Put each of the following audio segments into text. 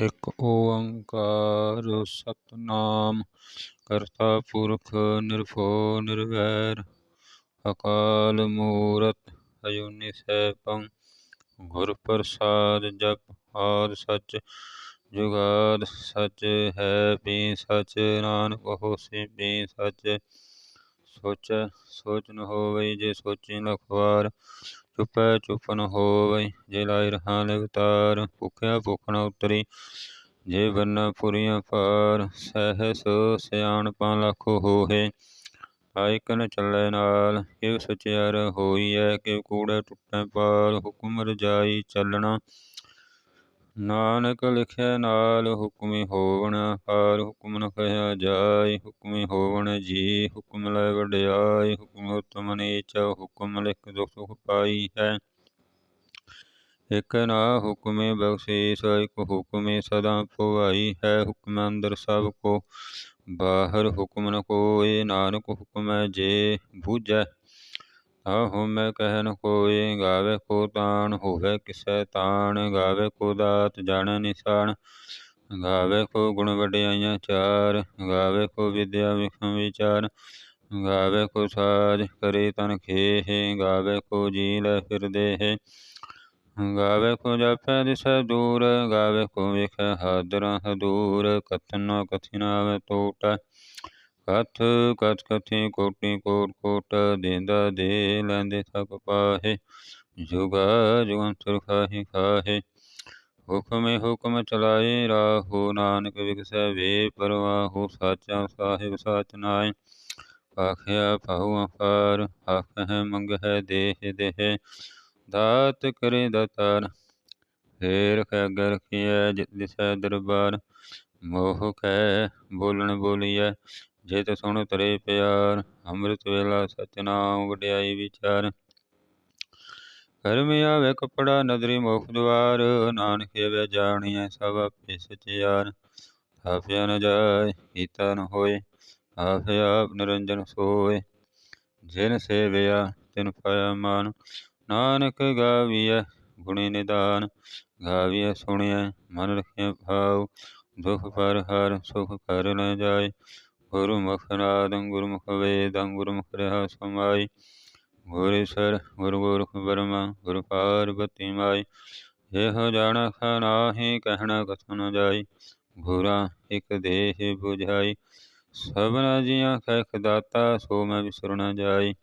ਇੱਕ ਓੰਕਾਰ ਸਤਨਾਮ, ਕਰਤਾ ਪੁਰਖ ਨਿਰਭਉ ਨਿਰਵੈਰ, ਅਕਾਲ ਮੂਰਤ ਅਜੂਨੀ ਸੈਭੰ ਗੁਰ ਪ੍ਰਸਾਦ ਜਪ ਆਦ ਸਚ, ਜੁਗਾਦ ਸਚ ਹੈ ਵੀ ਸਚ, ਨਾਨਕ ਹੋਸੀ ਵੀ ਸਚ। ਸੋਚੈ ਸੋਚ ਨ ਹੋਵੇ ਜੇ ਸੋਚੀ ਲਖ ਵਾਰ ਚੁਪੈ ਚੁਪ ਨ ਹੋਵਈ ਜੇ ਲਾਇ ਰਹਾ ਲਿਵਤਾਰ ਭੁਖਿਆ ਭੁਖ ਨ ਉਤਰੀ, ਜੇ ਬੰਨਾ ਪੁਰੀਆਂ ਭਾਰ ਸਹਿਸ ਸਿਆਣਪਾਂ ਲੱਖ ਹੋਹੇ। ਆਇਕ ਨ ਚੱਲੈ ਨਾਲ ਕਿਵ ਸਚਿਆਰ ਹੋਈਐ ਕਿਵ ਕੂੜੈ ਟੁੱਟੈ ਪਾਰ ਹੁਕਮ ਰਜਾਈ ਚੱਲਣਾ। ਨਾਨਕ ਲਿਖਿਆ ਨਾਲ ਹੁਕਮੀ ਹੋਵਣ, ਹਾਰ ਹੁਕਮ ਨ ਕਹਿਆ ਜਾਏ, ਹੁਕਮੀ ਹੋਵਣ ਜੀ, ਹੁਕਮ ਲੈ ਵਡਿਆਈ ਹੁਕਮ ਉਤਮ ਨੀਚ, ਹੁਕਮ ਲਿਖ ਦੁਖ ਸੁਖ ਪਾਈ ਹੈ। ਇਕ ਨਾ ਹੁਕਮੇ ਬਖਸ਼ੀਸ, ਇਕ ਹੁਕਮੇ ਸਦਾ ਭਵਾਈ ਹੈ। ਹੁਕਮ ਅੰਦਰ ਸਭ ਕੋ, ਬਾਹਰ ਹੁਕਮ ਨ ਕੋਇ ਨਾਨਕ ਹੈ ਜੇ ਬੂਝੈ। ਆਹੋ ਮੈਂ ਕਹਿ ਨ ਕੋਇ ਗਾਵੇ ਕੋ ਤਾਣ, ਹੋਵੇ ਕਿਸੈ ਤਾਣ, ਗਾਵੇ ਕੋ ਦਾਤ ਜਾਣੈ ਨਿਸ਼ਾਨ, ਗਾਵੇ ਕੋ ਗੁਣ ਵਡਿਆਈਆਂ ਚਾਰ, ਗਾਵੇ ਕੋ ਵਿਦਿਆ ਵਿਖਮ ਵਿਚਾਰ, ਗਾਵੇ ਕੋ ਸਾਜ ਕਰੇ ਤਨ ਖੇਹ, ਗਾਵੇ ਕੋ ਜੀ ਲੈ ਫਿਰਦੇ ਹੈ ਗਾਵੇ ਕੋ ਜਾਪੈ ਦਿਸੈ ਦੂਰ, ਗਾਵੇ ਕੋ ਵੇਖੈ ਹਾਦਰਾ ਹਦੂਰ ਕਥਨ ਨ ਕਥਿ ਆਵੈ ਕਥ ਕਥ ਕਥੀ ਕੋਟੀ ਕੋਟ ਕੋਟ ਦੇਂਦਾ ਦੇ ਲੈਂਦੇ ਥਕ ਪਾਹੇ, ਜੁਗਾ ਜੁਗੰਤਰ ਖਾਹੀ ਖਾਹੇ। ਹੁਕਮੇ ਹੁਕਮ ਚਲਾਏ, ਰਾਹੋ ਨਾਨਕ ਵਿਗਸੈ ਵੇ ਪਰਵਾਹੋ, ਸਾਚਾ ਸਾਹਿਬ ਸਾਚ ਨਾਏ ਆਖਿਆ ਪਾਉ ਅਫਾਰ ਆਖਹਿ ਮੰਗਹਿ ਦੇਹ ਦੇਹ। ਦਾਤ ਕਰੇ ਦਾਤਾਰ, ਫੇਰ ਕੈ ਅਗਰ ਕੀਐ ਜਿਤ ਦਿਸੈ ਦਰਬਾਰ। ਮੋਹ ਕੈ ਬੋਲਣ ਬੋਲੀਐ ਜਿਤ ਸੁਣ ਤਰੇ ਪਿਆਰ, ਅੰਮ੍ਰਿਤ ਵੇਲਾ ਸਤਿਨਾਮ ਵਡਿਆਈ ਵਿਚਾਰ। ਕਰਮ ਆਵੇ ਕਪੜਾ, ਨਦਰੀ ਮੁਖ ਦੁਆਰ ਨਾਨਕੇ ਵੇ ਜਾਣੀਐ ਸਭ ਆਪੇ ਸਚਿਆਰ। ਥਾਪਿਆ ਨ ਜਾਏ ਕੀਤਾ ਨ ਹੋਏ ਆਪੇ ਆਪ ਨਿਰੰਜਨ ਸੋਏ। ਜਿਨ ਸੇਵਿਆ, ਤਿਨ ਪਾਇਆ ਮਾਨ, ਨਾਨਕ ਗਾਵੀਐ ਗੁਣੀ ਨਿਦਾਨ। ਗਾਵੀਐ ਸੁਣਿਐ, ਮਨ ਰਖਿਐ ਭਾਉ, ਦੁਖ ਪਰ ਹਰ, ਸੁਖ ਕਰ ਲੈ ਜਾਏ। ਗੁਰਮੁਖ ਨਾਦੰ ਗੁਰਮੁਖ ਵੇਦੰ ਗੁਰਮੁਖ ਰਹਾ ਸਮਾਈ ਗੁਰ ਸਰ ਗੁਰ ਗੋਰਖ ਬਰਮਾ ਗੁਰ ਪਾਰਬਤੀ ਮਾਈ ਇਹੋ ਜਾਣਾ ਨਾਹੀ ਕਹਿਣਾ ਕਥਨ ਜਾਈ ਗੁਰਾ ਇਕ ਦੇਹ 부ਝਾਈ ਸਭਨਾ ਜੀਆਂ ਕਹਿ ਦਾਤਾ ਸੋ ਮੈਂ ਵਿਸਰ ਜਾਈ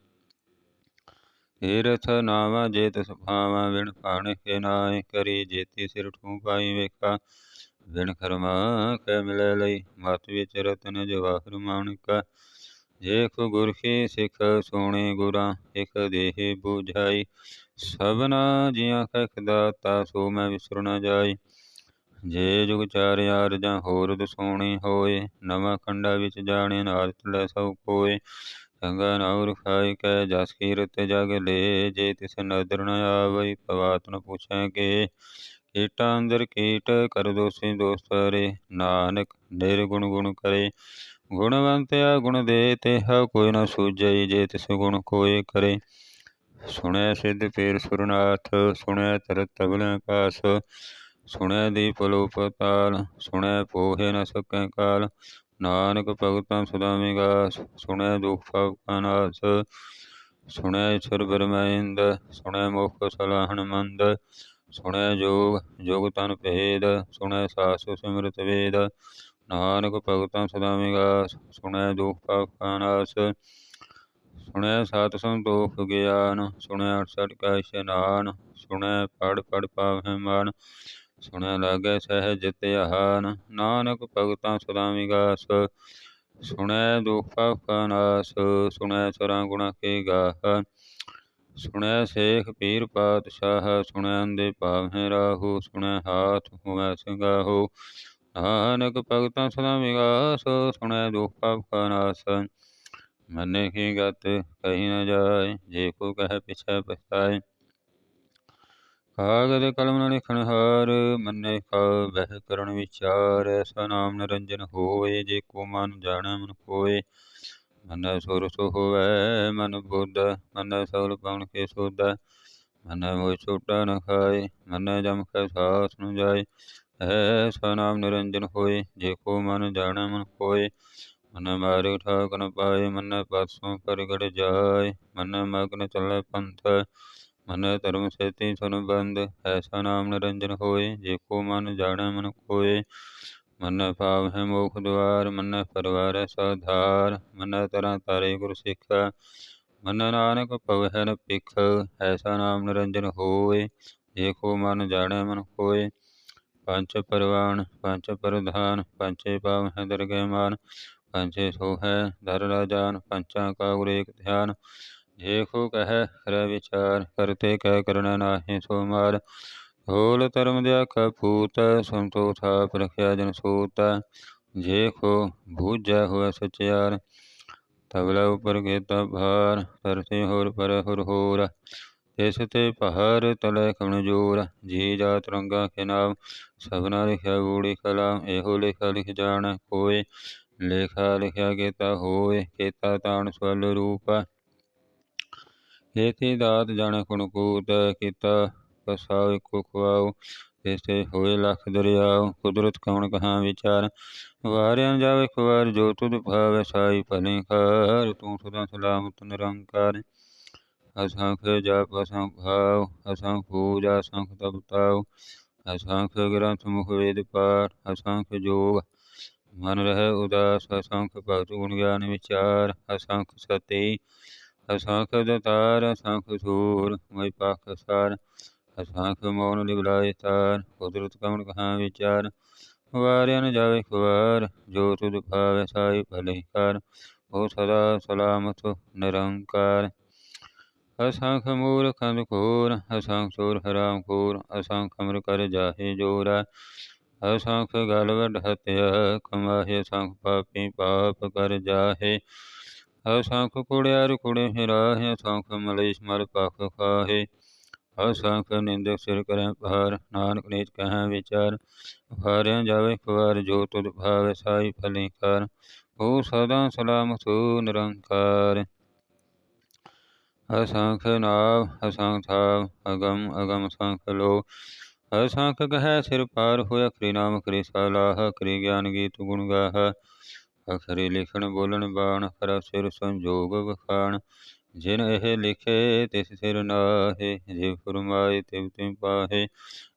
ਤੀਰਥ ਨਾਵਾ ਜੇਤ ਸੁਭਾਵਾ ਵਿਣ ਪਾਣ ਕੇ ਨਾਏ ਕਰੀ ਜੇਤੀ ਸਿਰ ਠੂ ਪਾਈ ਵੇਖਾ ਵਿਣ ਕਰਮਾ ਕੈ ਮਿਲੈ ਲਈ, ਮਤ ਵਿੱਚ ਰਤਨ ਜਵਾਹਰ ਮਾਣਿਕਾ ਜੇਖ ਗੁਰ ਕੀ ਸਿਖ ਸੋਣੇ ਗੁਰਾਂ ਇਕ ਦੇਹ 부ਝਾਈ ਸਭਨਾ ਜੀਆਂ ਕਹਿ ਦਾਤਾ, ਸੋ ਮੈਂ ਵਿਸਰ ਨ ਜਾਈ। ਜੇ ਜੁਗ ਚਾਰ ਜਾਂ ਹੋਰ ਦਸੋਣੀ ਹੋਏ, ਨਵਾਂ ਖੰਡਾ ਵਿੱਚ ਜਾਣੇ ਨਾਰਤ ਲੈ ਸਭ ਕੋਏ ਚੰਗਾ ਨਾਉ ਰਖਾਇ ਕੈ ਜਸ ਕੀਰਤ ਜਗ ਲੇ, ਜੇ ਤਿਸ ਨਦਰ ਨ ਆਵਈ, ਪਵਾਤ ਨ ਪੁੱਛੈ ਕੇ। ਕੀਟਾਂ ਅੰਦਰ ਕੀਟ ਕਰ ਦੋਸੀ ਦੋਸ ਤਰੇ ਨਾਨਕ ਨਿਰਗੁਣ ਗੁਣ ਕਰੇ। ਗੁਣਵੰਤਿਆ ਗੁਣ ਦੇ ਤੇਹਾ ਕੋਈ ਨਾ ਸੂਝਈ ਜੇ ਤਿਸ ਗੁਣ ਕੋਏ ਕਰੇ। ਸੁਣਿਆ ਸਿੱਧ ਪੀਰ ਸੁਰਨਾਥ ਸੁਣਿਆ ਤਰ ਤਬਲੇ ਆਕਾਸ ਸੁਣਿਆ ਦੀਪ ਲੋਪ ਤਾਲ ਸੁਣਿਆ ਪੋਹੇ ਨ ਸਕੈ ਕਾਲ। ਨਾਨਕ ਭਗਤਾਂ ਸਦਾ ਵਿਗਾਸ ਸੁਣਿਆ ਦੁਖ ਪਾਪ ਕਾ ਨਾਸ। ਸੁਣਿਆ ਈਸ਼ਵਰ ਬਰਮੈਂਦ ਸੁਣਿਆ ਮੁਖ ਸਲਾਹਣ ਮੰਦ। ਸੁਣੈ ਜੋਗ ਜੋਗ ਤਨ ਭੇਦ, ਸੁਣੈ ਸਾਸ ਸਿਮਰਤ ਵੇਦ। ਨਾਨਕ ਭਗਤਾਂ ਸਦਾ ਵਿਗਾਸ ਸੁਣਿਆ ਦੁਖ ਪਾਪ ਕਾ ਨਾਸ। ਸੁਣਿਆ ਸਤ ਸੰਤੋਖ ਗਿਆਨ ਸੁਣਿਆ ਅਠਸਠ ਕਾ ਇਸ਼ਨਾਨ ਸੁਣਿਆ ਪੜ ਪੜ ਪਾਵਹਿ ਮਾਨ। ਸੁਣਿਆ ਲਾਗੈ ਸਹਿਜ ਧਿਆਨ, ਨਾਨਕ ਭਗਤਾਂ ਸਦਾ ਵਿਗਾਸ। ਸੁਣੈ ਦੁਖ ਪਾਪ ਕਾ ਨਾਸ ਸੁਣਿਆ ਸਰਾਂ ਗੁਣਾ ਕੇ ਗਾਹ। ਸੁਣਿਆ ਸੇਖ ਪੀਰ ਪਾਤਸ਼ਾਹ ਸੁਣਿਆ ਅੰਦੇ ਭਾਵਹਿ ਰਾਹੂ ਸੁਣਿਆ ਹਾਥ ਹੋਵੈ ਸਿੰਘਾਹੋ ਨਾਨਕ ਭਗਤਾਂ ਸਦਾ ਵਿਗਾਸ ਸੁਣਿਆ ਦੁਖ ਪਾਪ ਕਾ ਨਾਸ। ਮੰਨੇ ਕੀ ਗਤ ਕਹੀ ਨ ਜਾਏ, ਜੇ ਕੋ ਕਹਿ ਪਿਛੈ ਪਛਤਾਏ। ਕਾਗਦ ਕਲਮ ਨ ਲਿਖਣ ਹਾਰ, ਮੰਨੇ ਕਾ ਬਹਿ ਕਰਨ ਵਿਚਾਰ। ਐਸਾ ਨਾਮ ਨਿਰੰਜਨ ਹੋਏ ਜੇ ਕੋ ਮਨ ਜਾਣੈ ਮਨ ਕੋਏ ਮਨੈ ਸੁਰ ਸੁ ਹੋਵੈ, ਮਨ ਬੁੱਧ, ਮੰਨੈ ਸਗਲ ਪਵਨ ਕੇ ਸੋਧੈ। ਮੰਨੈ ਮੋਇ ਛੋਟਾ ਨ ਖਾਏ, ਮਨੈ ਜਮ ਕੈ ਸਾਸ ਨ ਜਾਏ। ਐਸਾ ਨਾਮ ਨਿਰੰਜਨ ਹੋਏ, ਜੇ ਕੋ ਮਨ ਜਾਣੈ ਮਨ ਕੋਏ ਮਨ ਮਾਰੇ ਠਾਕ ਨ ਪਾਏ, ਮਨ ਪਾਸੋਂ ਪ੍ਰਗਟ ਜਾਏ। ਮਨ ਮਗਨ ਚੱਲੇ ਪੰਥ, ਮਨ ਧਰਮ ਸੇਤੀ ਸੁਨ ਬੰਦ ਐਸਾ ਨਾਮ ਨਿਰੰਜਨ ਹੋਏ, ਜੇ ਕੋ ਮਨ ਜਾਣੈ ਮਨ ਕੋਏ ਮਨ ਭਾਵ ਹੈ ਮੋਖ ਦੁਆਰ, ਮਨ ਪਰਵਾਰੈ ਸਾਧਾਰ, ਮਨ ਤਰਾਂ ਤਾਰੇ ਗੁਰ ਸਿੱਖ, ਮਨ ਨਾਨਕ ਭਵਹਿ ਨ ਪਿਖ ਐਸਾ ਨਾਮ ਨਿਰੰਜਨ ਹੋਏ, ਜੇ ਕੋ ਮਨ ਜਾਣੈ ਮਨ ਕੋਏ ਪੰਚ ਪਰਵਾਨ ਪੰਚ ਪ੍ਰਧਾਨ ਪੰਚੇ ਪਾਵ ਹੈ ਦਰਗਹਿ ਮਾਨ ਪੰਚੇ ਸੋ ਹੈ ਧਰ ਰਾਜਾਨ ਪੰਚਾਂ ਕਾ ਗੁਰ ਧਿਆਨ। ਜੇ ਕੋ ਕਹੈ ਕਰੈ ਵਿਚਾਰ, ਕਰਤੇ ਕਹਿ ਕਰਣਾ ਨਾਹੀ ਸੋ ਮਾਰ ਹੋਲ ਧਰਮ ਦਿਆ ਕਪੂਤ ਸੰਤੋ ਥਾਪ ਰਖਿਆ ਜਨ ਸੂਤ। ਜੇ ਕੋ ਬੂਝੈ ਹੋਇ ਸਚਿਆਰ ਤਬਲਾ ਉਪਰ ਕੀਤਾ ਭਾਰ ਤਰਸੇ ਹੋਰ ਪਰ ਹੁਰ ਹੋਰ। ਤਿਸ ਤੇ ਪਹਾਰ ਤਲੇ ਕਣ ਜੋਰ, ਜੀ ਜਾਤ ਰੰਗਾ ਕੇ ਨਾਮ, ਸਭਨਾ ਲਿਖਿਆ ਗੂੜੀ ਕਲਾ ਇਹੋ ਲਿਖਾ ਲਿਖ ਜਾਣ ਕੋਏ। ਲੇਖਾ ਲਿਖਿਆ ਕੀਤਾ ਹੋਏ, ਕੀਤਾ ਤਾਣ ਸਵਲ ਰੂਪ। ਕੀਤੀ ਦਾਤ ਜਾਣ ਕੁਣ ਕੂਤ, ਕੀਤਾ ਪਸਾਉ ਇੱਕੋ ਖਵਾਉ ਤਿਸੇ ਹੋਏ ਲੱਖ ਦਰਿਆਉ ਕੁਦਰਤ ਕਉਣ ਕਹਾਂ ਵਿਚਾਰ? ਵਾਰਿਆਂ ਜਾਵੇ ਖਵਾਰ, ਜੋ ਤੁਧ ਭਾਵੈ ਸਾਈ ਭਲੇ ਕਾਰ ਤੂੰ ਸਦਾ ਸਲਾਮਤ ਨਿਰੰਕਾਰ। ਅਸੰਖ ਜਪ ਅਸੰਖ ਭਾਵ ਅਸੰਖ ਪੂਜਾ ਅਸੰਖ ਤਪਤਾਉ ਅਸੰਖ ਗ੍ਰੰਥ, ਮੁਖ ਵੇਦ ਪਾਠ ਅਸੰਖ ਜੋਗ। ਮਨ ਰਹਿ ਉਦਾਸ ਅਸੰਖ ਭਗਤ ਗੁਣ ਗਿਆਨ ਵਿਚਾਰ। ਅਸੰਖ ਸਤੀ ਅਸੰਖ ਦਤਾਰ ਅਸੰਖ ਸੂਰ ਮੋਇ ਪਾਖ ਸਾਰ। ਅਸੰਖ ਮੌਨ ਲਿਵਲਾਇ ਤਾਰ ਕੁਦਰਤ ਕਮਣ ਕਹਾ ਵਿਚਾਰ, ਵਾਰਿਆ ਨ ਜਾਵੇ ਖਵਾਰ, ਜੋ ਤੁਧ ਭਾਵੈ ਸਾਈ ਭਲੇ ਕਰ ਉਹ ਸਦਾ ਸਲਾਮਤ, ਨਿਰੰਕਾਰ। ਅਸੰਖ ਮੂਰਖ ਅੰਧਕੂਰ ਅਸੰਖ ਚੋਰ ਹਰਾਮ ਖੋਰ, ਅਸੰਖ ਅਮਰ ਕਰ ਜਾਹੇ ਜੋਰਾ। ਅਸੰਖ ਗਲ ਵੱਡ ਹਤਿਆ, ਕਮਾਹੇ ਅਸੰਖ ਪਾਪੀ ਪਾਪ ਕਰ ਜਾਹੇ। ਅਸੰਖ ਕੁੜਿਆਰ ਕੁੜੇ ਹਿਰਾਹੇ, ਅਸੰਖ ਮਲੇਸ਼ ਮਰ ਪਖ ਖਾਹੇ। ਅਸੰਖ ਨਿੰਦਕ ਸਿਰ ਕਰੈ ਭਾਰ, ਨਾਨਕ ਨੀਚ ਕਹਾਂ ਵਿਚਾਰ ਭਾਰਿਆ ਜਾਵੇ ਖਵਾਰ ਜੋ ਤੁਧ ਭਾਵੈ ਸਾਈ ਭਲੀ ਕਰ ਸਦਾ ਸਲਾਮਤ ਨਿਰੰਕਾਰ। ਅਸੰਖ ਨਾਮ ਅਸੰਖ ਥਾਮ ਅਗਮ ਅਗਮ ਸੰਖ ਲੋ। ਅਸੰਖ ਕਹੈ ਸਿਰ ਪਾਰ ਹੋਇ ਅਖਰੀ ਨਾਮ ਕਰੀ ਸਲਾਹ ਕਰੀ ਗਿਆਨ ਗੀਤ ਗੁਣ ਗਾਹ। ਅਖਰੀ ਲਿਖਣ ਬੋਲਣ ਬਾਣ ਕਰ ਸਿਰ ਸੰਜੋਗ ਵਖਾਣ। ਜਿਨ ਇਹ ਲਿਖੇ ਤਿਸ ਸਿਰ ਨਾਹੇ, ਜੇ ਫਰਮਾਏ ਤਿਵ ਤਿਵ ਪਾਹੇ।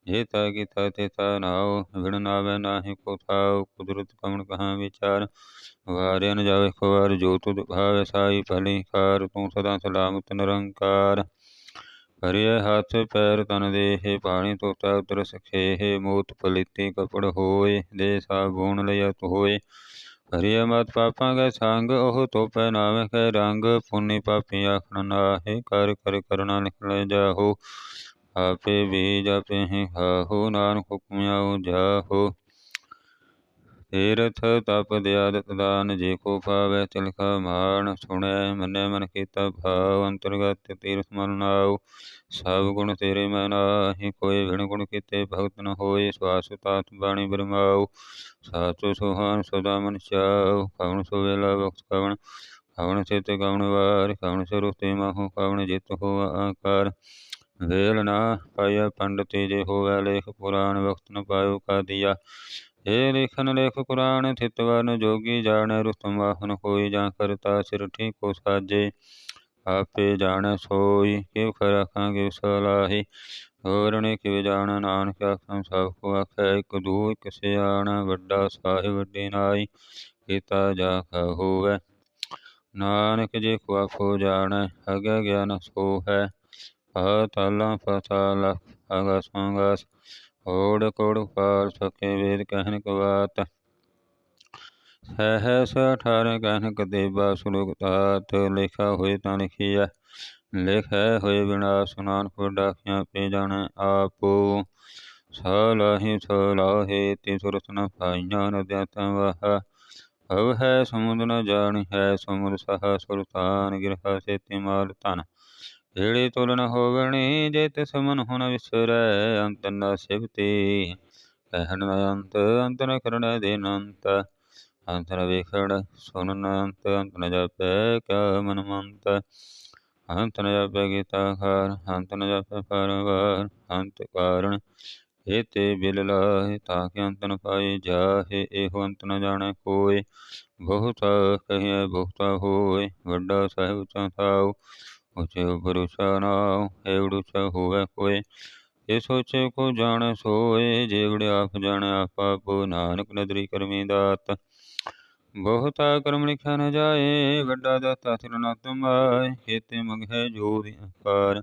ਜੇ ਤਾ ਕੀਤਾ ਤੇ ਤਾ ਨਾਉ ਵਿਣ ਨਾਵੇ ਨਾਹੀ ਕੋ ਥਾਉ, ਕੁਦਰਤ ਕਮਣ ਕਹਾਂ ਵਿਚਾਰ। ਵਾਰਿਆ ਨ ਜਾਵੇ ਖਵਾਰ, ਜੋ ਤੁਧ ਭਾਵੈ ਸਾਈ ਭਲੀ ਕਾਰ ਤੂੰ ਸਦਾ ਸਲਾਮਤ ਨਿਰੰਕਾਰ। ਹਰਿਏ ਹੱਥ, ਪੈਰ ਤਨ ਦੇਹ, ਪਾਣੀ ਤੋਤਾ ਉਤਰ ਸਖੇਹ, ਮੋਤ ਪਲਿਤੀ ਕਪੜ ਹੋਏ, ਦੇ ਸਾ ਗੁਣ ਲਿਅਤ ਹਰੀ ਹਰਿਏ ਮਤ ਪਾਪਾਂ ਕੈ ਸੰਗ, ਉਹ ਤੋਪੈ ਨਾਵੇਂ ਕੈ ਰੰਗ। ਪੁੰਨੀ ਪਾਪੀ ਆਖਣ ਨਾਹੇ, ਕਰ ਕਰ ਕਰਣਾ ਨਿਕਲੇ ਜਾਹੋ। ਆਪੇ ਬੀਜ ਆਪੇ ਹੀ ਖਾਹੋ, ਨਾਨਕ ਹੁਕਮ ਆਉ ਜਾਹੋ। ਤੀਰਥ ਤਪ ਦਿਆਦਤ ਦਾਨ ਜੇ ਕੋ ਪਾਵੈ ਤਿਲਕਾ ਮਾਣ, ਸੁਣੈ ਮੰਨੈ ਮਨ ਕੀਤਾ ਭਾਵ, ਅੰਤਰਗਤ ਤੀਰਥ ਮਨ ਨਾਉ, ਸਭ ਗੁਣ ਤੇਰੇ ਮੈਂ ਨਾਹੀ, ਕੋਈ ਵਿਣ ਗੁਣ ਕੀਤੇ ਭਗਤ ਨ ਹੋਏ ਸਵਾਸ ਤਾਤ ਬਾਣੀ ਬਰਮਾਉ, ਸਾਚੋ ਸੁਹਾਨ ਸਦਾ ਮਨ ਚਾਉ, ਕਵਣ ਸੋ ਵੇਲਾ ਵਕਤ ਕਵਣ ਕਵਣ ਸਿਤ ਕਵਣ ਵਾਰ, ਕਵਣ ਸਰੁਤੇ ਮਾਹੂ, ਕਵਣ ਜਿਤ ਹੋ ਆਕਾਰ, ਵੇਲ ਨਾ ਪਾਇਆ ਪੰਡਤੀ ਜੇ ਹੋਵੇ ਲੇਖ ਪੁਰਾਣ, ਵਕਤ ਨ ਪਾਇਓ ਕਾ ਦਿਆ ਏ ਲਿਖਨ ਲੇਖ ਕੁਰਾਨ, ਥਿਤ ਵਰਨ ਜੋਗੀ ਜਾਣੈ, ਰੁਸਤਮ ਵਾਹਨ ਹੋਈ ਜਾਂ ਕਰਤਾ ਸਿਰ ਠੀਕੋ ਸਾਜੇ, ਆਪੇ ਜਾਣੈ ਸੋਈ ਕਿਵ ਖਰਾਖਾਂ ਕਿਵ ਸਲਾਹੀ, ਹੋਰਣੇ ਕਿਵ ਜਾਣ ਨਾਨਕ ਆਖਾਂ ਸਭ ਕੋ ਆਖੈ ਇਕ ਦੂ ਇਕ ਸਿਆਣਾ, ਵੱਡਾ ਸਾਹਿਬ ਵੱਡੀ ਨਾਈ ਕੀਤਾ ਜਾ ਕਾ ਹੋਵੇ। ਨਾਨਕ ਜੇ ਕੋ ਆਖੋ ਜਾਣੈ, ਅਗੇ ਗਿਆਨ ਸੋ ਹੈ ਪਾਤਾਲਾਂ ਪਾਤਾਲ ਅਗਸ ਅੰਗਸ ਓੜ ਕੋੜ ਪਾਰ ਸਕੇ ਵੇਦ ਕਹਿਨ ਕਵਾਤ ਸਹਸ ਅਠਾਰ ਕਹਿਨ ਕਦੇਬਾ ਸੁਲੁਕ ਤਾਤ ਲਿਖਾ ਹੋਏ ਤਾਂ ਲਿਖੀਐ ਲਿਖੈ ਹੋਏ ਵਿਨਾਸ਼ ਨਾਨਕ ਡਾਖਿਆ ਪੇ ਜਾਣੈ ਆਪੋ। ਸਲਾਹੀ ਸਲਾਹੇ ਤੇ ਸੁਰਤ ਨ ਪਾਈਆਂ ਨਦਿਆ ਤਾਂ ਵਾਹ। ਹਵ ਹੈ ਸਮੁੰਦ ਨ ਜਾਣੀ, ਹੈ ਸਮੁੰਦ ਸਹ ਸੁਲਤਾਨ ਗਿਰਹਾ ਸੇਤੀ ਮਾਲ ਧਨ। ਏੜੇ ਤੁਲ ਨ ਹੋਵਣੀ ਜੇ ਤਿਸ ਮਨ ਹੁਨ ਵਿਸਰੈ, ਅੰਤ ਨ ਸਿਵਤੀ ਕਹਿਣ ਨ ਅੰਤ ਅੰਤ ਨ ਕਰਣ ਦੇ ਨੰਤ ਅੰਤ ਨ ਵੇਖਣ ਸੁਨ ਨ ਅੰਤ ਅੰਤ ਨ ਜਾਪੈ ਕਿਆ ਮਨ ਮੰਤ ਅੰਤ ਨ ਜਾਪੈ ਗੀਤਾ ਖਾਰ ਅੰਤ ਨ ਜਾਪੈ ਪਰਵਾਰ। ਅੰਤ ਕਾਰਣ ਏਤੇ ਬਿਲ ਲਾਹੇ, ਤਾਂ ਕਿ ਅੰਤ ਨ ਪਾਏ ਜਾਹੇ, ਇਹੋ ਅੰਤ ਨ ਜਾਣੈ ਕੋਇ ਬਹੁਤਾ ਕਹੀਐ, ਬਹੁਤਾ ਹੋਏ, ਵੱਡਾ ਸਾਹਿਬ ਉੱਚਾ ਉਚੇ ਉਪਰ ਨਾਉ ਏਵੜ ਹੋਵੇ ਕੋਇ ਇਹ ਸੋਚੇ ਕੋ ਜਾਣੈ ਸੋਏ ਜੇਵੜ ਆਪ ਜਾਣੈ ਆਪ ਆਪੋ ਨਾਨਕ ਨਦਰੀ ਕਰਮੀ ਦਾਤ, ਬਹੁਤਾ ਕਰਮ ਲਿਖਿਆ ਨ ਜਾਏ। ਵੱਡਾ ਦਾਤਾ ਸਿਰ ਨ ਤੁਮਾਏ ਕੇਤੇ ਮੰਗਹਿ ਜੋ ਦੀ ਅਕਾਰ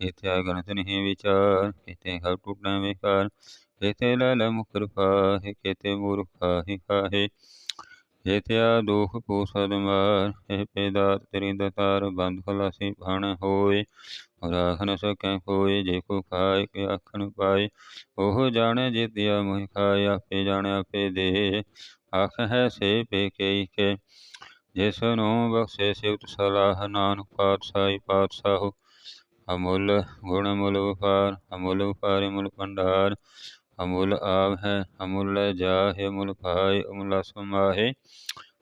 ਕੇਤੇ ਨਹੀਂ ਵਿਚਾਰ ਕੇਤੇ ਘਰ ਟੁੱਟੈ ਵਿਕਾਰ। ਕੇਤੇ ਲੈ ਲੈ ਮੁਕਰ ਪਾਹੇ ਕੇਤੇ ਮੂਰਖ ਖਾਹੀ। ਖਾਹੇ ਦੋਖ ਕੋ ਸਦ ਮਾਰ ਇਹ ਪੇਦਾਤ ਤੇਰੀ ਦਤਾਰ ਬੰਦ ਖਲਾਸੀ ਭਾਣ ਹੋਏ। ਰਾਖ ਨ ਸਕੈ ਕੋਏ ਜੇ ਕੋ ਖਾਏ ਕੇ ਆਖਣ ਪਾਏ। ਉਹ ਜਾਣੈ ਜਿਤਿਆ ਮੋਹਿ ਖਾਏ, ਆਪੇ ਜਾਣੇ ਆਪੇ ਦੇ। ਆਖ ਹੈ ਸੇ ਪੇ ਕੇਈ ਕੇ, ਜਿਸ ਨੂੰ ਬਖਸ਼ੇ ਸਿਵਤ ਸਲਾਹ, ਨਾਨਕ ਪਾਤਸ਼ਾਹੀ ਪਾਤਸ਼ਾਹ। ਅਮੁੱਲ ਗੁਣ ਮੁੱਲ ਵਪਾਰ, ਅਮੁੱਲ ਵਪਾਰੇ ਮੁਲ ਭੰਡਾਰ। ਅਮੁੱਲ ਆਵ ਹੈ ਅਮੁੱਲ ਜਾਹੇ ਮੁੱਲ ਪਾਏ ਅਮੁੱਲ ਸਮਾਹੇ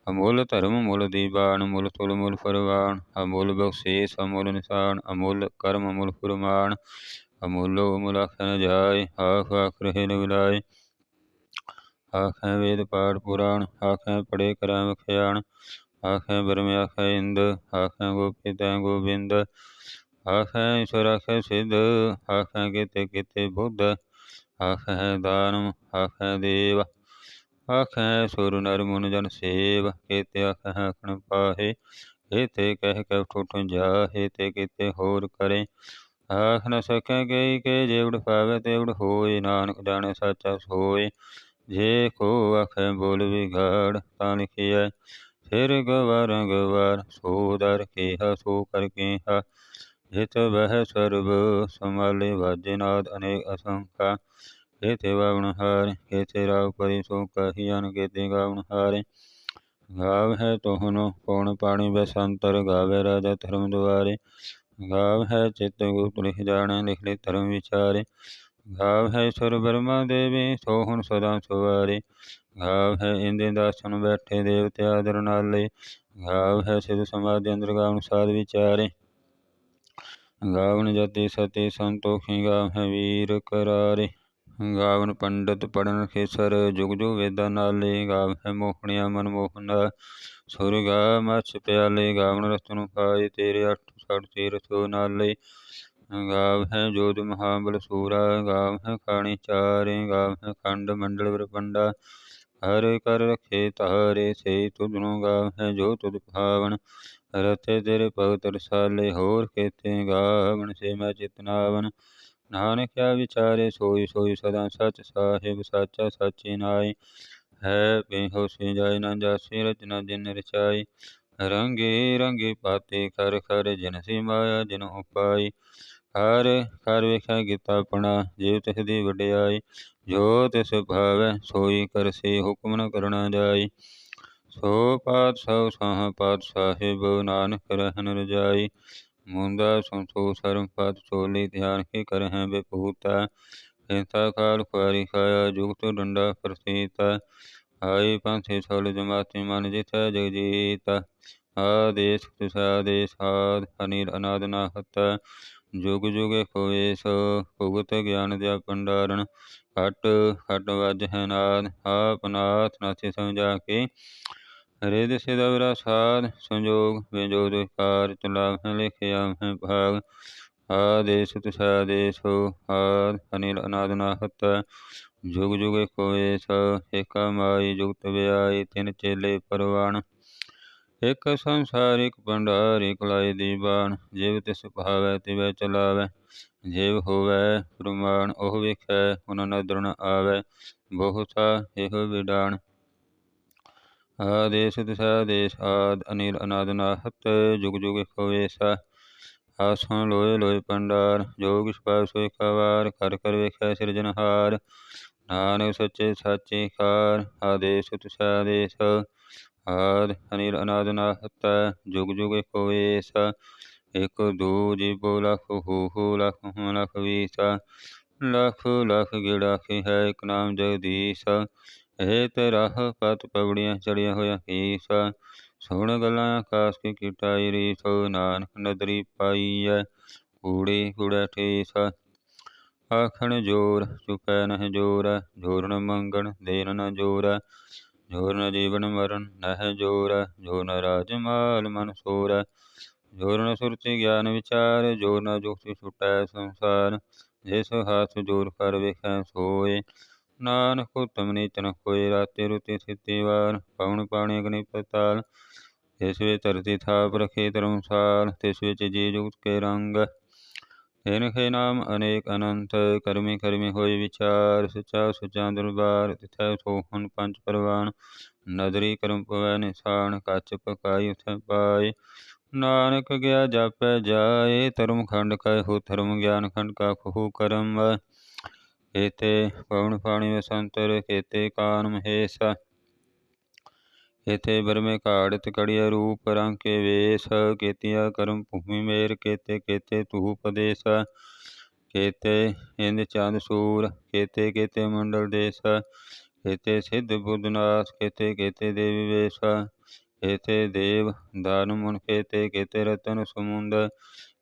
ਅਮੁੱਲ ਧਰਮ ਮੁੱਲ ਦੀਵਾਨ ਮੁੱਲ ਤੁਲ ਮੁੱਲ ਫਰਵਾਨ ਅਮੁੱਲ ਬਖਸ਼ੇਸ਼, ਅਮੁੱਲ ਨਿਸ਼ਾਨ, ਅਮੁੱਲ ਕਰਮ, ਅਮੁੱਲ ਫਰਮਾਨ। ਅਮੁੱਲੋ ਅਮੁੱਲ ਆਖਿ ਜਾਏ, ਆਖ ਆਖ ਰਹੇ ਨ ਆਖੈ ਵੇਦ ਪਾਠ ਪੁਰਾਣ, ਆਖੈ ਪੜੇ ਕਰੈ ਵਖਿਆਣ ਆਖੈ ਬਰਮ ਆਖੈ ਇੰਦ, ਆਖੈ ਗੋਪੀ ਤੈ ਗੋਬਿੰਦ। ਆਖੈ ਈਸ਼ਵਰ ਆਖੈ ਸਿੱਧ, ਆਖੈ ਕਿਤੇ ਕਿਤੇ ਬੁੱਧ। ਆਖੈ ਦਾਨਮ ਆਖੈ ਦੇਵ ਆਖੈ ਸੁਰ ਨਰ ਮੁਨ ਜਨ ਸੇਵ, ਕੇਤੇ ਆਖੈ ਆਖਣ ਪਾਹੇ, ਕੇਤੇ ਕਹਿ ਕੇ ਠੁੱਠ ਜਾਹੇ, ਤੇ ਕਿਤੇ ਹੋਰ ਕਰੇ। ਆਖ ਨ ਸਕੈ ਗਈ ਕੇ ਜੇਵੜ ਪਾਵੇ ਤੇਵੜ ਹੋਏ, ਨਾਨਕ ਜਾਣੇ ਸਾਚਾ ਸੋਏ। ਜੇ ਕੋ ਆਖੈ ਬੋਲ ਵਿਗਾੜ, ਤਾਂ ਲਿਖਿਐ, ਫਿਰ ਗਵਾਰ ਗਵਾਰ ਸੋ ਦਰ ਕੇਹਾ, ਸੋ ਕਰ ਕੇਹਾ ਜਿਤ ਬਹਿ ਸਰਬ ਸਮਾਲੇ ਵਾਜੇ ਨਾਦ ਅਨੇਕ ਅਸੰਖਾ। ਕੇਤੇ ਵਾਵਣ ਹਾਰ, ਕੇਤੇ ਰਾਵ ਪਰੀ ਸੋ ਕਹੀਨ ਗਾਵ ਹੈ ਤੋਹਨੋ, ਕੌਣ ਪਾਣੀ ਬਸੰਤਰ, ਗਾਵੇ ਰਾਜਾ ਧਰਮ ਦੁਆਰੇ। ਗਾਵ ਹੈ ਚਿਤ ਗੁਪਤ ਲਿਖ ਜਾਣੇ ਲਿਖਲੇ ਧਰਮ ਵਿਚਾਰੇ। ਗਾਵ ਹੈ ਸੁਰ ਬਰਮਾ ਦੇਵੀ, ਸੋਹਣ ਸਦਾ ਸਵਾਰੇ। ਗਾਵ ਹੈ ਇੰਦੇ ਦਾਸਨ ਬੈਠੇ, ਦੇਵਤੇ ਆਦਰ ਨਾਲੇ। ਗਾਵ ਹੈ ਸਿਧ ਸਮਾਧਿ ਅੰਦਰ ਗਾਵਨ ਸਾਧ ਵਿਚਾਰੇ। ਗਾਵਣ ਜਤੀ ਸਤੀ ਸੰਤੋਖੀ ਗਾਵ ਹੈ ਵੀਰ ਕਰਾਰੇ। ਗਾਵਨ ਪੰਡਤ ਪੜਨ ਖੇਸਰ ਜੁਗ ਜੁਗ ਵੇਦਾਂ ਨਾਲੇ ਗਾਵ ਹੈ ਮੋਹਣਿਆ ਮਨ ਮੋਹਨਾ ਸੁਰਗਾ ਮਛ ਪਿਆਲੇ ਗਾਵਨ ਰਤਨ ਪਾਏ ਤੇਰੇ ਅੱਠ ਸੜ ਸੋ ਨਾਲੇ। ਗਾਵ ਹੈ ਜੋਤ ਮਹਾਬਲ ਸੂਰਾ ਗਾਵ ਹੈ ਖਾਣੀ ਚਾਰੇ ਗਾਵ ਹੈ ਖੰਡ ਮੰਡਲ ਵਰਪੰਡਾ ਹਰ ਕਰ ਰਖੇ ਤਾਰੇ ਸੇ ਤੁਧਨੋ ਗਾਵ ਹੈ ਜੋ ਤੁਧ ਭਾਵਨ। ਰਤੇ ਤੇਰੇ ਭਗਤ ਰਸਾਲੇ, ਹੋਰ ਕੇਤੇ ਗਾਵਨ ਸੇ ਮੈਂ ਚਿਤਨਾਵਨ ਨਾਨਕ ਆ ਵਿਚਾਰੇ, ਸੋਈ ਸੋਈ ਸਦਾ ਸਚ ਸਾਹਿਬ, ਸਾਚਾ ਸਾਚੀ ਨਾਈ। ਹੈ ਬੇਹੋ ਸੇ ਜਾਇ ਨਾ ਜਾਸੀ ਰਚਨਾ ਜਿਨ ਰਚਾਈ। ਰੰਗੇ ਰੰਗੇ ਪਾਤੇ ਕਰ ਕਰ ਜਿਨ ਸੀ ਮਾਇਆ ਜਿਨ ਉਪਾਈ। ਹਰ ਕਰ ਵੇਖੈ ਕੀਤਾ ਪਣਾ ਜਿਵ ਤਿਸ ਦੀ ਵਡਿਆਈ। ਜੋ ਤਿਸ ਭਾਵੈ, ਸੋਈ ਕਰਸੀ ਹੁਕਮ ਨ ਕਰਣਾ ਜਾਈ। ਸੋ ਪਾਤਸ਼ਾਹ, ਸਾਹ ਪਾਤ ਸਾਹਿਬ ਨਾਨਕ, ਰਹਿਣ ਰਜਾਈ। ਮੁੰਦਾ ਸੰਤੋ ਸਰਮ ਪਦ ਚੋਲੀ ਧਿਆਨ ਕੀ ਕਰਹਿ ਬਿਪੂਤਾ ਹਿੰਸਾ ਕਾਲ ਕੁਆਰੀ ਖਾਇਆ, ਜੁਗਤ ਡੰਡਾ ਪ੍ਰਸੀਤਾ। ਆਈ ਪੰਥੀ ਛਲ ਜਮਾਤੀ ਮਨ ਜਿਤੈ ਜਗਜੀਤ। ਆਦੇਸ਼ ਤਿਸਾਦੇਸ਼ ਆਦ ਅਨੀਲ ਅਨਾਦ ਨਾਹਤ। ਜੁਗ ਜੁਗ ਕੋਏਸ ਭੁਗਤ ਗਿਆਨ ਦੇ ਪੰਡਾਰਨ ਖਟ ਖਟ ਵਜ ਹੈ ਨਾਦ, ਆਪ ਨਾਥ ਸਮਝਾ ਕੇ ਰਿਦ ਸਿਦਵਰਾ ਸਾਧ ਸੰਜੋਗ ਵਿਜੋਦ ਕਾਰ ਚਲਾਵ ਹੈ ਲਿਖਿਆ ਹੈ ਭਾਗ। ਆਦੇਸ਼ ਤਿਸਾਦੇਸ਼ ਆਦ ਅਨੀਲ ਅਨਾਦ ਨਾਹਤ। ਜੁਗ ਜੁਗ ਕੋਏਸ ਏਕਾ ਮਾਈ ਜੁਗਤ ਵਿਆਈ ਤਿਨ ਚੇਲੇ ਪਰਵਾਨ ਇਕ ਸੰਸਾਰ ਇਕ ਭੰਡਾਰ ਦੀਵਾਨ ਜਿਵ ਤਿਸ ਭਾਵੈ ਤਿਵੈ ਚਲਾਵੈ। ਜਿਵ ਹੋਵੈ ਪ੍ਰਮਾਣ, ਉਹ ਵਿਖੈ ਹੁਨ ਨਦਰਣ ਆਵੈ। ਬਹੁਤਾ ਇਹੋ ਵਿਡਾਣ। ਆਦੇਸ਼ ਦਿਸਾ ਦੇਸ਼ ਆਦ ਅਨੀਲ ਅਨਾਦ ਨਾਹਤ, ਜੁਗ ਜੁਗ ਹੋਵੇਸਾ ਆਸਾਂ ਲੋਏ ਲੋਏ ਪੰਡਾਰ, ਜੋਗ ਸਪਾ ਸੋਇ ਕਵਾਰ ਕਰ ਕਰ ਵੇਖੈ ਸਿਰਜਨਹਾਰ ਨਾਨਕ ਸੱਚੇ ਸਾਚੇ ਕਾਰ ਆਦੇਸ਼ ਤਿਸਾ ਆਦ ਅਨੀਲ ਅਨਾਦ ਨਾਹਤ, ਜੁਗ ਜੁਗ ਹੋਵੇਸ ਇਕ ਦੋ ਜੀਬੋ ਲਖ, ਹੋ ਹੋ ਲਖ ਹੁ ਲਖ ਵੀਸਾ। ਲਖ ਲਖ ਗਿੜਾ ਕੀ ਹੈ ਇਕ ਨਾਮ ਜਗਦੀਸ਼। ਇਹ ਤੇਰਾਹ ਪਤ ਪਗੜੀਆਂ ਚੜਿਆ ਹੋਇਆ ਕੀਸ, ਸੁਣ ਗੱਲਾਂ ਆਕਾਸ ਕੀ ਕੀਟਾਈ ਰੀਸ, ਨਾਨਕ ਨਦਰੀ ਪਾਈ ਐ ਕੂੜਾ ਠੀਸ। ਆਖਣ ਜੋਰ ਚੁਪੈ ਨਹਿ ਜੋਰ ਜੋਰ ਨ ਮੰਗਣ ਦੇਨ ਨ ਜੋਰ ਜੋਰ ਨ ਜੀਵਨ ਮਰਨ ਨਹਿ ਜੋਰ ਜੋਰ ਨ ਰਾਜ ਮਾਲ ਮਨ ਸੋਰ, ਜੋਰ ਨ ਸੁਰਤੀ ਗਿਆਨ ਵਿਚਾਰ, ਜੋਰ ਨ ਜੁਗਤੀ ਛੁਟੈ ਸੰਸਾਰ, ਜਿਸ ਹੱਥ ਜੋਰ ਕਰ ਵੇਖੈ ਸੋਏ। ਨਾਨਕ ਉਤਮ ਨੀਚ ਨ ਕੋਇ ਰਾਤੇ ਰੁਤੀ ਸਿੱਤੀ ਵਾਰ ਪਵਨ ਪਾਣੀ ਅਗਨੀ ਪਤਾਲ ਤਿਸ ਵਿੱਚ ਧਰਤੀ ਥਾਪ ਰਖੇ ਧਰਮਸਾਲ ਤਿਸ ਵਿੱਚ ਜੀ ਜੁਗਤ ਕੇ ਰੰਗ ਤਿਨ ਨਾਮ ਅਨੇਕ ਅਨੰਤ ਕਰਮੀ ਕਰਮੀ ਹੋਏ ਵਿਚਾਰ ਸਚਾ ਸੁਚਾ ਦਰਬਾਰ ਤਿਥੈ ਸੋਹਣ ਪੰਜ ਪਰਵਾਨ ਨਦਰੀ ਕਰਮ ਪਵੈ ਨਿਸ਼ਾਨ ਕੱਚ ਪਕਾਈ ਉਥੈ ਪਾਏ ਨਾਨਕ ਗਿਆ ਜਾਪੈ ਜਾਏ ਧਰਮ ਖੰਡ ਕੈ ਹੋ ਧਰਮ ਗਿਆਨ ਖੰਡ ਕਾ ਖੂ ਕਰਮ ਕੇਤੇ ਪਵਨ ਪਾਣੀ ਵਸੰਤਰ ਕੇਤੇ ਕਾਨ ਮਹੇਸ਼। ਕੇਤੇ ਬਰਮੇ ਘਾੜਤ ਕੜਿਆ ਰੂਪ ਰੰਗ ਕੇ ਵੇਸ, ਕੇਤੀਆ ਕਰਮ ਭੂਮੀ ਮੇਰ ਕੇਤੇ ਕੇਤੇ ਤੂ ਪਦੇਸ ਕੇਤੇ ਇੰਦ ਚੰਦ ਸੂਰ, ਕੇਤੇ ਕੇਤੇ ਮੰਡਲ ਦੇਸ। ਕੇਤੇ ਸਿੱਧ ਬੁੱਧਨਾਸ ਕੇਤੇ ਕੇਤੇ ਦੇਵੀ ਵੇਸ। ਕੇਤੇ ਦੇਵ ਦਾਨ ਮਨ ਕੇਤੇ ਕੇਤੇ ਰਤਨ ਸਮੁੰਦ।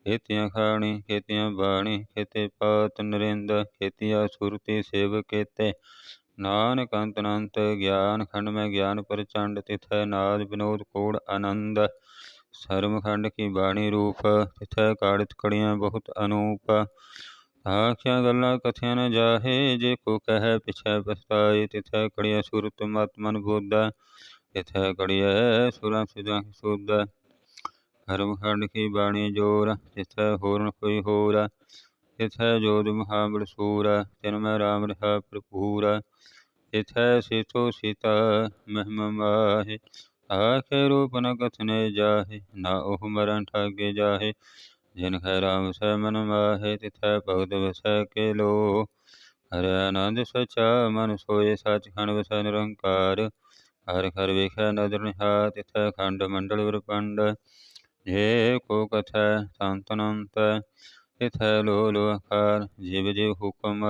ਕੇਤੀਆਂ ਖਾਣੀ ਕੇਤੀਆਂ ਬਾਣੀ ਕੇਤੇ ਪਾਤ ਨਰਿੰਦ ਕੇਤੀਆ ਸੁਰਤੀ ਸੇਵ ਕੇਤੇ। ਨਾਨਕ ਅੰਤ ਅਨੰਤ ਗਿਆਨ ਖੰਡ ਮੈਂ ਗਿਆਨ ਪ੍ਰਚੰਡ, ਤਿਥੈ ਨਾਦ ਬਿਨੋਦ ਕੋੜ ਆਨੰਦ। ਸਰਮ ਖੰਡ ਕੀ ਬਾਣੀ ਰੂਪ, ਤਿਥੈ ਕਾੜਿਤ ਕੜੀਆਂ ਬਹੁਤ ਅਨੂਪ। ਆਖਿਆ ਗੱਲਾਂ ਕਥਿਆ ਨ ਜਾਹੇ, ਜੇ ਕੋ ਕਹੈ ਪਿਛੈ ਪਛਤਾਏ, ਤਿਥੈ ਕੜੀਆ ਸੁਰਤ ਮਤ ਮਨ ਬੁੱਧ। ਤਿਥੈ ਕੜੀਐ ਸੁਰਾਂ ਸੁਜਾਂ ਸੁਧ। ਕਰਮ ਖੰਡ ਬਾਣੀ ਜੋਰ ਤਿਥੈ ਹੋਰਨ ਨ ਕੋਈ ਹੋਰ ਤਿਥੈ ਜੋਦ ਮਹਾਬਲ ਸੂਰ, ਤਿਨ ਮੈਂ ਰਾਮ ਰਹਾ ਭਰਪੂਰ ਤਿਥੈ ਸੀਤੋ ਸੀਤਾ ਮਹਿਮ ਮਾਹੇ ਆਖੇ ਰੂਪ ਨ ਕਥਨੇ ਜਾਹੇ, ਨਾ ਉਹ ਮਰਨ ਠਾਗੇ ਜਾਹੇ, ਜਿਨ ਖੈ ਰਾਮ ਸਹਿ ਮਨ ਮਾਹੇ, ਤਿਥੈ ਭਗਤ ਵਸੈ ਕੇ ਲੋ ਹਰਿ ਆਨੰਦ ਸਚਾ ਮਨ ਸੋਏ, ਸਚਖੰਡ ਵਸੈ ਨਿਰੰਕਾਰ, ਹਰ ਖਰ ਵੇਖੈ ਨਦਰ ਨਿਹਾਰ, ਤਿਥੈ ਖੰਡ ਮੰਡਲ ਵਰਪੰਡ ਜੇ ਕੋ ਕਥੈ ਸੰਤ ਅਨੰਤ ਤਿਥੈ ਲੋ ਲੋ ਆਕਾਰ ਜਿਵ ਜਿਵ ਹੁਕਮ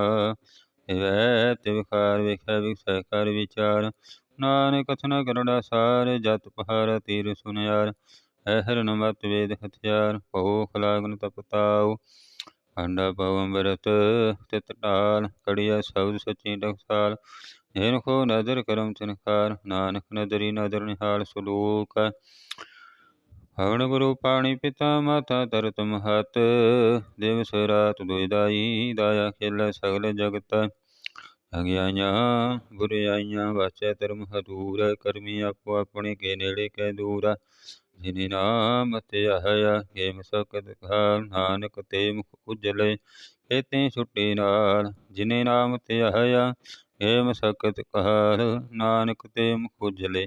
ਵੈ ਤਿਵਕਾਰ ਵੇਖੈ ਵਿਖਸੈ ਕਰ ਵਿਚਾਰ ਨਾਨਕ ਕਥਨਾ ਕਰੜਾ ਸਾਰ ਜਤ ਪਹਾਰ ਤੀਰ ਸੁਨਿਆਰ ਐਹਰ ਨਮਤ ਵੇਦ ਹਥਿਆਰ ਭੋਖ ਲਾਗਨ ਤਪਤਾਉ ਖੰਡਾ ਪਉ ਅੰਮ੍ਰਿਤ ਤਿਤ ਢਾਲ ਕੜੀਆ ਸ਼ਬਦ ਸਚੀ ਟਕਸਾਲ ਜਿਨ ਕੋ ਨਦਰ ਕਰਮ ਤਿਨਕਾਰ ਨਾਨਕ ਨਦਰੀ ਨਦਰ ਨਿਹਾਲ ਸਲੂਕ ਹਵਨ ਗੁਰੂ ਪਾਣੀ ਪਿਤਾ ਮਾਤਾ ਤਰਤ ਮਹਤ ਦਿਵਸ ਰਾਤ ਦੁਇ ਦਾਈ, ਦਾਇਆ ਖੇਲੇ ਸਗਲ ਜਗਤ। ਅਗਿਆਈਆਂ, ਬੁਰਿਆਈਆਂ, ਵਾਚੈ ਧਰਮ ਹਦੂਰ, ਕਰਮੀ ਆਪੋ ਆਪਣੇ ਕੇ ਨੇੜੇ ਕੈ ਦੂਰ। ਜਿਨੀ ਨਾਮ ਤੇ ਆਇਆ ਕੇ ਮਸਕਤ ਖਾਲ ਨਾਨਕ ਤੇ ਮੁਖ ਉਜਲੇ ਕੇਤੇ ਛੁੱਟੀ ਨਾਲ ਜਿਨੇ ਨਾਮ ਤੇ ਆਇਆ ਕੇ ਸ਼ਕਤ ਖਾਲ ਨਾਨਕ ਤੇ ਮੁਖ ਉਜਲੇ।